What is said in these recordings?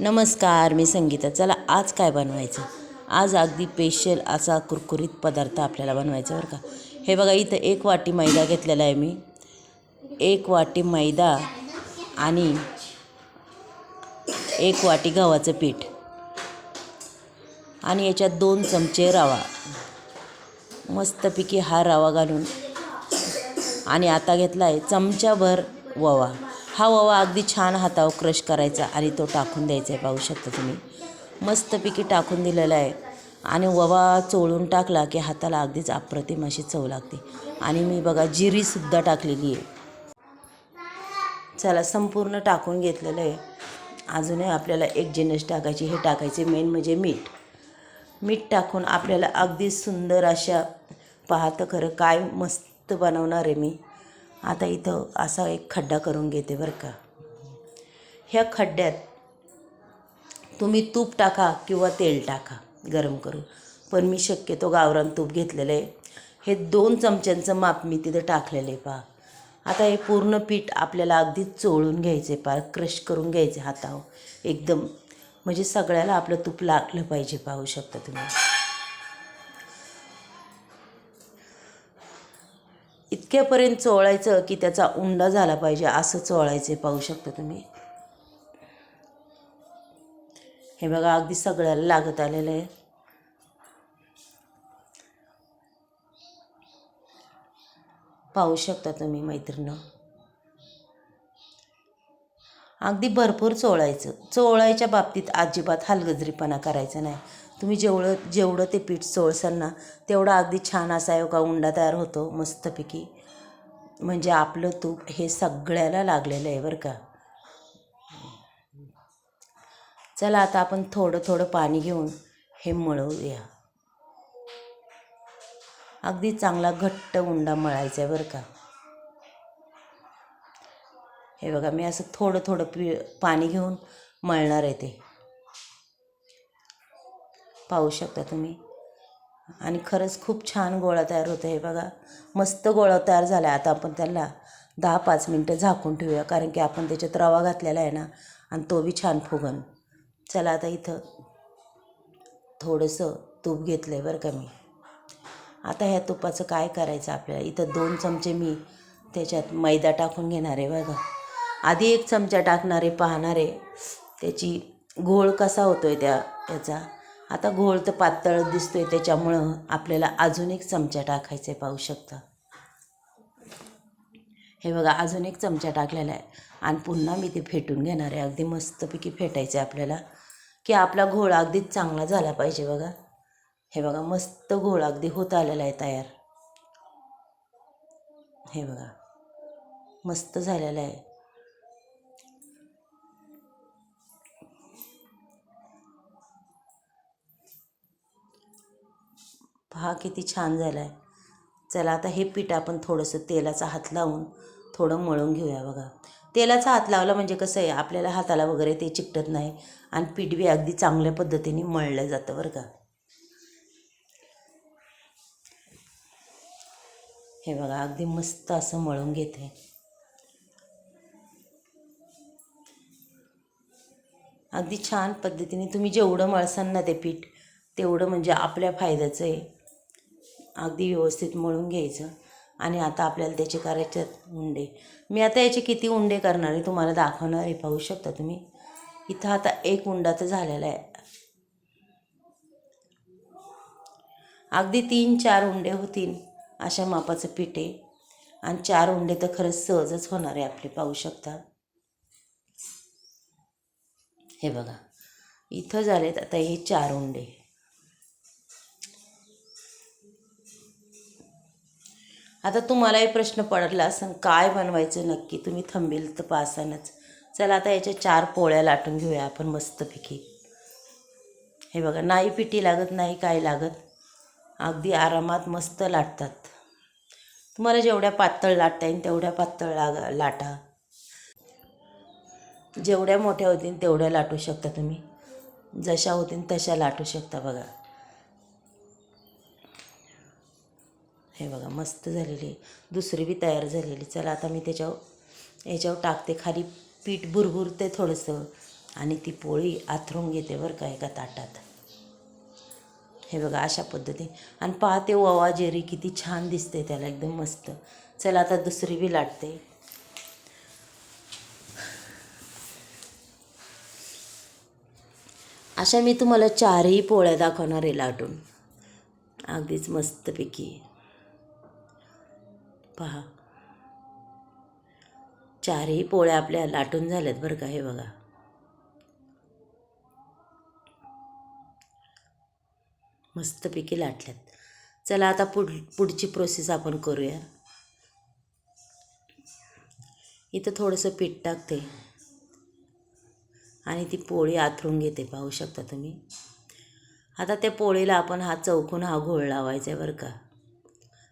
नमस्कार मी संगीता. चला आज काय बनवायचं? आज अगदी स्पेशल असा कुरकुरीत पदार्थ आपल्याला बनवायचा बरं का. हे बघा इथं एक वाटी मैदा घेतलेला आहे मी. एक वाटी मैदा आणि एक वाटी गव्हाचं पीठ. आणि याच्यात दोन चमचे रवा. मस्तपैकी हा रवा घालून. आणि आता घेतला आहे चमच्याभर ववा हा ओवा अगदी छान हातावर क्रश करायचा आणि तो टाकून द्यायचा आहे पाहू शकता तुम्ही. मस्तपैकी टाकून दिलेला आहे. आणि ओवा चोळून टाकला की हाताला अगदीच अप्रतिम अशी चव लागते. आणि मी बघा जिरीसुद्धा टाकलेली आहे. चला संपूर्ण टाकून घेतलेलं आहे. अजूनही आपल्याला एक जिनस टाकायची हे टाकायचे. मेन म्हणजे मीठ. मीठ टाकून आपल्याला अगदी सुंदर अशा पाहतं खरं काय मस्त बनवणार आहे मी. आता इथं असा एक खड्डा करून घेते बरं का. ह्या खड्ड्यात तुम्ही तूप टाका किंवा तेल टाका गरम करून. पण मी शक्यतो गावरान तूप घेतलेलं आहे. हे दोन चमच्यांचं माप मी तिथं टाकलेलं आहे पहा. आता हे पूर्ण पीठ आपल्याला अगदी चोळून घ्यायचे पा क्रश करून घ्यायचे हातावर. एकदम. म्हणजे सगळ्याला आपलं तूप लागलं पाहिजे पाहू शकता तुम्ही. इतक्यापर्यंत चोळायचं की त्याचा उंडा झाला पाहिजे असं चोळायचं पाहू शकता तुम्ही. हे बघा अगदी सगळ्याला लागत आलेलं आहे. पाहू शकता तुम्ही मैत्रिणी. अगदी भरपूर चोळायचं. चोळायच्या बाबतीत अजिबात हलगजरीपणा करायचा नाही. तुम्ही जेवढं जेवढं ते पीठ चोळसाल ना तेवढा अगदी छान असा का उंडा तयार होतो मस्तपैकी. म्हणजे आपलं तूप हे सगळ्याला लागलेलं आहे बरं का. चला आता आपण थोडं थोडं पाणी घेऊन हे मळवूया अगदी चांगला घट्ट उंडा मळायचा आहे बरं का. हे बघा मी असं थोडं थोडं पी पाणी घेऊन मळणार आहे ते. पाहू शकता तुम्ही. आणि खरंच खूप छान गोळा तयार होतो हे बघा. मस्त गोळा तयार झाला आहे आता आपण त्याला दहा पाच मिनटं झाकून ठेवूया कारण की आपण त्याच्यात रवा घातलेला आहे ना आणि तो बी छान फुगन. चला आता इथं थोडंसं तूप घेतलं आहे बरं का मी. आता ह्या तुपाचं काय करायचं आपल्याला? इथं दोन चमचे मी त्याच्यात मैदा टाकून घेणार आहे बघा. आधी एक चमचा टाकणारे पाहणारे. त्याची घोळ कसा होतो आहे त्या याचा आता घोळ तर पातळ दिसतो आहे त्याच्यामुळं आपल्याला अजून एक चमचा टाकायचा आहे पाहू शकता. हे बघा अजून एक चमचा टाकलेला आहे. आणि पुन्हा मी ते फेटून घेणार आहे. अगदी मस्तपैकी फेटायचं आहे आपल्याला. की आपला घोळ अगदीच चांगला झाला पाहिजे बघा. हे बघा मस्त घोळ अगदी होत आलेला आहे तयार. हे बघा मस्त झालेलं आहे. पहा किती छान झालं आहे चला आता हे पीठ आपण थोडंसं तेलाचा हात लावून थोडं मळून घेऊया बघा. तेलाचा हात लावला म्हणजे कसं आहे आपल्याला हाताला वगैरे ते चिकटत नाही आणि पीठ बी अगदी चांगल्या पद्धतीने मळलं जातं बरं का. हे बघा अगदी मस्त असं मळून घेते. अगदी छान पद्धतीने तुम्ही जेवढं मळसाल ना ते पीठ तेवढं म्हणजे आपल्या फायद्याचं आहे. अगदी व्यवस्थित मळून घ्यायचं आणि आता आपल्याला त्याचे करायचे उंडे. मी आता याचे किती उंडे करणार आहे तुम्हाला दाखवणार आहे पाहू शकता तुम्ही? इथं आता एक उंडा तर झालेला आहे. अगदी तीन चार उंडे होतील अशा मापाचं पीठ आहे. आणि चार उंडे तर खरंच सहजच होणार आहे आपले पाहू शकता. हे बघा इथं झालेत आता हे चार उंडे. आता तुम्हालाही प्रश्न पडला असं काय बनवायचं नक्की? तुम्ही थांबेल तर पासानच. चला आता याच्या चार पोळ्या लाटून घेऊया आपण मस्तपैकी. हे बघा नाही पिठी लागत नाही काय लागत. अगदी आरामात मस्त लाटतात. तुम्हाला जेवढ्या पातळ लाटता येईल तेवढ्या पातळ लाग लाटा. जेवढ्या मोठ्या होतील तेवढ्या लाटू शकता तुम्ही. जशा होतील तशा लाटू शकता बघा. हे बघा मस्त झालेली दुसरी बी तयार झालेली. चला आता मी त्याच्यावर याच्यावर टाकते खाली पीठ भुरभुरते थोडंसं. आणि ती पोळी आथरून घेते बरं का एका ताटात. हे बघा अशा पद्धती आणि पाहते ओवा जेरी किती छान दिसते त्याला एकदम मस्त. चला आता दुसरी बी लाटते. अशा मी तुम्हाला चारही पोळ्या दाखवणार आहे लाटून. अगदीच मस्तपैकी. पहा. चारही पोळ्या आपल्या लाटून झाल्यात बरं का हे बघा. मस्तपैकी लाटल्यात. चला आता पुढ पुढची प्रोसेस आपण करूया. इथं थोडंसं पीठ टाकते. आणि ती पोळी आथरून घेते पाहू शकता तुम्ही. आता त्या पोळीला आपण हा चौकून हा घोळ लावायचा आहे बरं का.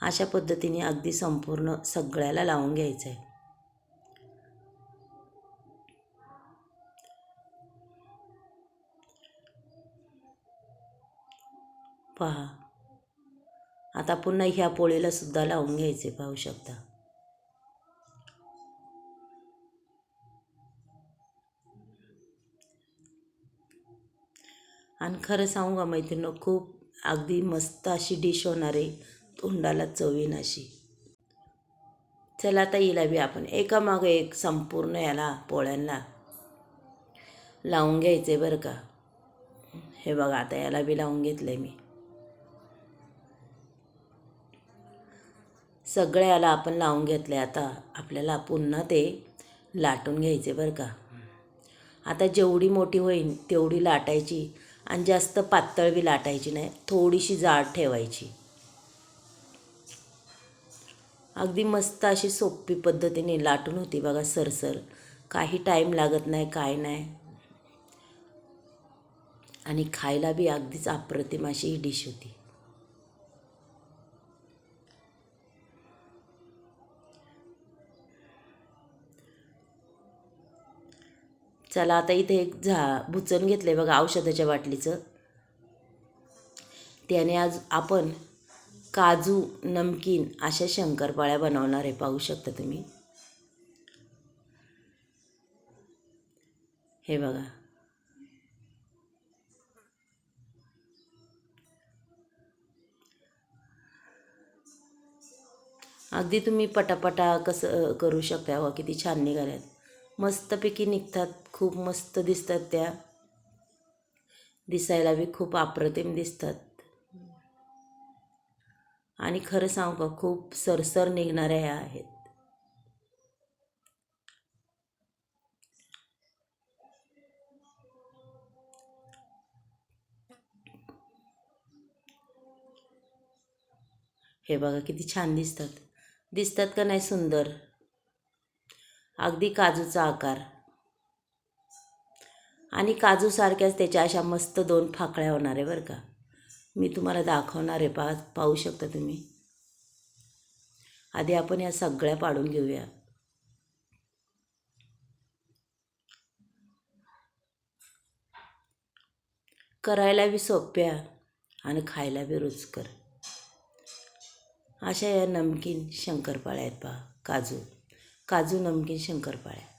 अशा पद्धतीने अगदी संपूर्ण सगळ्याला लावून घ्यायचं आहे पहा. आता पुन्हा ह्या पोळीला सुद्धा लावून घ्यायचे पाहू शकता. आणि खरं सांगू का मैत्रिणी खूप अगदी मस्त अशी डिश होणार आहे तोंडाला चवीन अशी. चला आता हिला बी आपण एकामागं एक संपूर्ण याला पोळ्यांना लावून घ्यायचे बरं का. हे बघा आता याला बी लावून घेतलं आहे मी सगळ्याला आपण लावून घेतले आता. आपल्याला पुन्हा ते लाटून घ्यायचे बरं का. आता जेवढी मोठी होईल तेवढी लाटायची आणि जास्त पातळ बी लाटायची नाही थोडीशी जाड ठेवायची. अगदी मस्त अशी सोपी पद्धतीने लाटून होती बघा सरसर. काही टाईम लागत नाही काय नाही. आणि खायला बी अगदीच अप्रतिम अशी ही डिश होती. चला आता इथे एक झा भुचन घेतलं आहे बघा औषधाच्या बाटलीचं. त्याने आज आपण काजू नमकीन अशा शंकरपाळ्या बनवणार आहे. पाहू शकता तुम्ही. हे बघा. अगदी तुम्ही पटापटा कसं करू शकता. वा किती छान निघाल्यात. मस्तपैकी निघतात. खूप मस्त दिसतात त्या. दिसायला बी खूप अप्रतिम दिसतात. आणि खरं सांगू का खूप सरसर निघणाऱ्या ह्या आहेत. हे बघा किती छान दिसतात. दिसतात का नाही सुंदर? अगदी काजूचा आकार. आणि काजूसारख्याच त्याच्या अशा मस्त दोन फाकळ्या होणार आहे बरं का. मी तुम्हाला दाखवणार आहे पा पाहू शकता तुम्ही. आधी आपण या सगळ्या पाडून घेऊया. करायला बी सोप्या आणि खायला बी रुचकर. अशा या नमकीन शंकरपाळ्या आहेत पहा काजू. काजू नमकीन शंकरपाळ्या.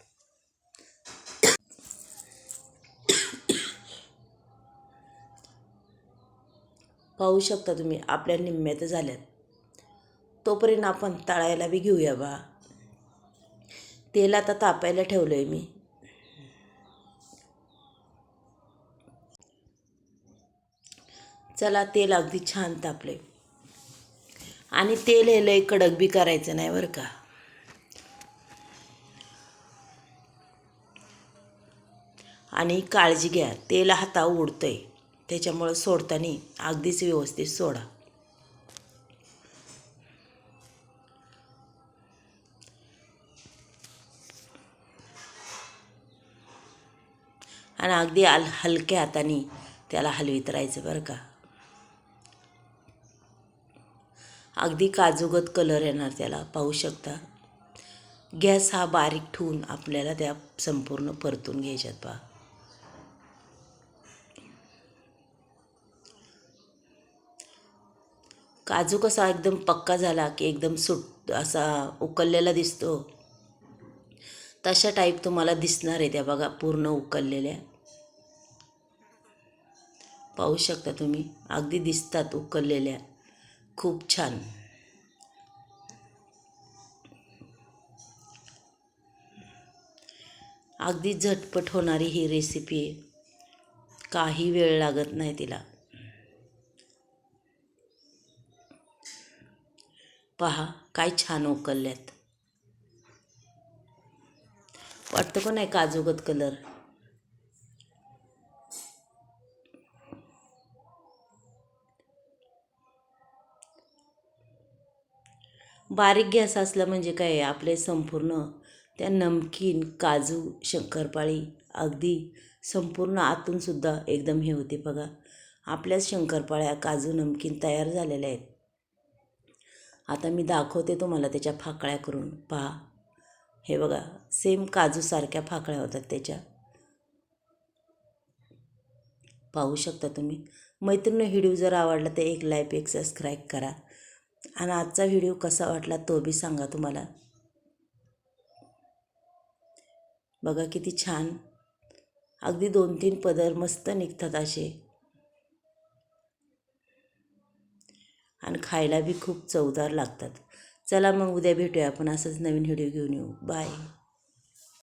पाहू शकता तुम्ही आपल्या निम्म्यात झाल्यात. तोपर्यंत आपण तळायला बी घेऊया बा. तेल आता तापायला ठेवलं आहे मी. चला तेल अगदी छान तापले आणि तेल हे लय कडक बी करायचं नाही बरं का. आणि काळजी घ्या तेल हातावर उडतंय. त्याच्यामुळं सोडताना अगदीच व्यवस्थित सोडा. आणि अगदी हल हलक्या हाताने त्याला हलवीत राहायचं बरं का. अगदी काजूगत कलर येणार त्याला पाहू शकता. गॅस हा बारीक ठेवून आपल्याला त्या संपूर्ण परतून घ्यायच्यात पहा. काजू कसा एकदम पक्का झाला की एकदम सुट असा उकललेला दिसतो. तशा टाईप तुम्हाला दिसणार आहे त्या बघा पूर्ण उकललेल्या. पाहू शकता तुम्ही अगदी दिसतात उकललेल्या. खूप छान. अगदी झटपट होणारी ही रेसिपी आहे. काही वेळ लागत नाही तिला. पहा काय छान उकलल्यात. वाटतं पण नाही काजूगत कलर? बारीक गॅस असला म्हणजे काय आपले संपूर्ण त्या नमकीन काजू शंकरपाळी अगदी संपूर्ण आतूनसुद्धा एकदम हे होते बघा. आपल्याच शंकरपाळ्या काजू नमकीन तयार झालेल्या आहेत. आता मी दाखवते तुम्हाला त्याच्या फाकळ्या करून. पहा. हे बघा सेम काजूसारख्या फाकळ्या होतात त्याच्या. पाहू शकता तुम्ही. मैत्रिणी व्हिडिओ जर आवडला तर एक लाईक एक सबस्क्राईब करा. आणि आजचा व्हिडिओ कसा वाटला तो बी सांगा तुम्हाला. बघा किती छान. अगदी दोन तीन पदर मस्त निघतात असे. आणि खायला बी खूप चवदार लागतात. चला मग उद्या भेटूया आपण असंच नवीन व्हिडिओ घेऊन येऊ. बाय.